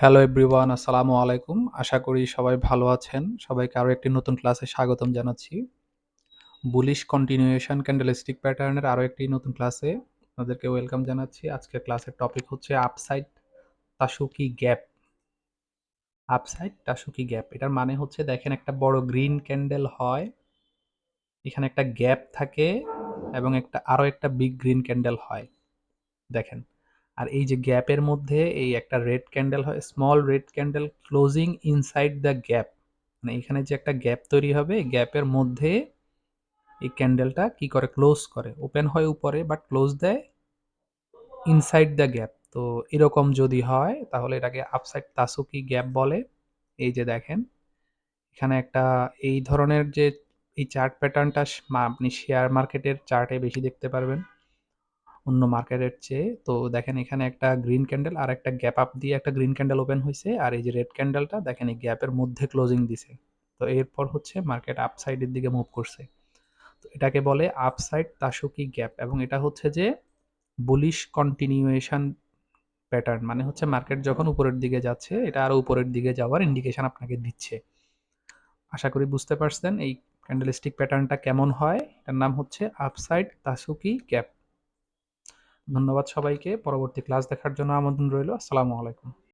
Hello everyone আসসালামু আলাইকুম। আশা করি সবাই ভালো আছেন। সবাইকে আরও একটি নতুন ক্লাসে স্বাগতম জানাচ্ছি। বুলিশ কন্টিনিউয়েশন ক্যান্ডেলস্টিক প্যাটার্নের আরও একটি নতুন ক্লাসে আপনাদেরকে ওয়েলকাম জানাচ্ছি। আজকের ক্লাসের টপিক হচ্ছে upside tasuki gap upside tasuki gap এটার মানে হচ্ছে দেখেন একটা বড় গ্রিন ক্যান্ডেল হয়, এখানে একটা গ্যাপ থাকে এবং একটা আরও একটা বিগ গ্রিন ক্যান্ডেল হয়। দেখেন আর এই যে গ্যাপের মধ্যে এই একটা রেড ক্যান্ডেল হয় small red candle closing inside the gap মানে এখানে যে একটা গ্যাপ তৈরি হবে গ্যাপের মধ্যে এই ক্যান্ডেলটা কি করে? ক্লোজ করে। ওপেন হয় উপরে বাট ক্লোজ দেয় ইনসাইড দ্য গ্যাপ তো এরকম যদি হয়, তাহলে এটাকে আপসাইড তাসুকি গ্যাপ বলে। এই যে দেখেন, এখানে একটা এই ধরনের যে এই চার্ট প্যাটার্নটা আপনি শেয়ার মার্কেটের চার্টে বেশি দেখতে পারবেন। অন্য মার্কেটের চেয়ে। তো দেখেন এখানে একটা গ্রিন ক্যান্ডেল আর একটা গ্যাপ আপ দিয়ে একটা গ্রিন ক্যান্ডেল ওপেন হয়েছে। আর এই যে রেড ক্যান্ডেলটা দেখেন এই গ্যাপের মধ্যে ক্লোজিং দিছে। তো এরপর হচ্ছে মার্কেট আপসাইডের দিকে মুভ করছে। তো এটাকে বলে আপসাইড তাসুকি গ্যাপ এবং এটা হচ্ছে যে বুলিশ কন্টিনিউয়েশন প্যাটার্ন মানে হচ্ছে মার্কেট যখন উপরের দিকে যাচ্ছে, এটা আরও উপরের দিকে যাওয়ার ইন্ডিকেশন আপনাকে দিচ্ছে। আশা করি বুঝতে পারছেন এই ক্যান্ডেলস্টিক প্যাটার্নটা কেমন হয়। এটার নাম হচ্ছে আপসাইড তাসুকি গ্যাপ ধন্যবাদ সবাইকে। পরবর্তী ক্লাস দেখার জন্য আমন্ত্রণ রইল। আসসালামু আলাইকুম।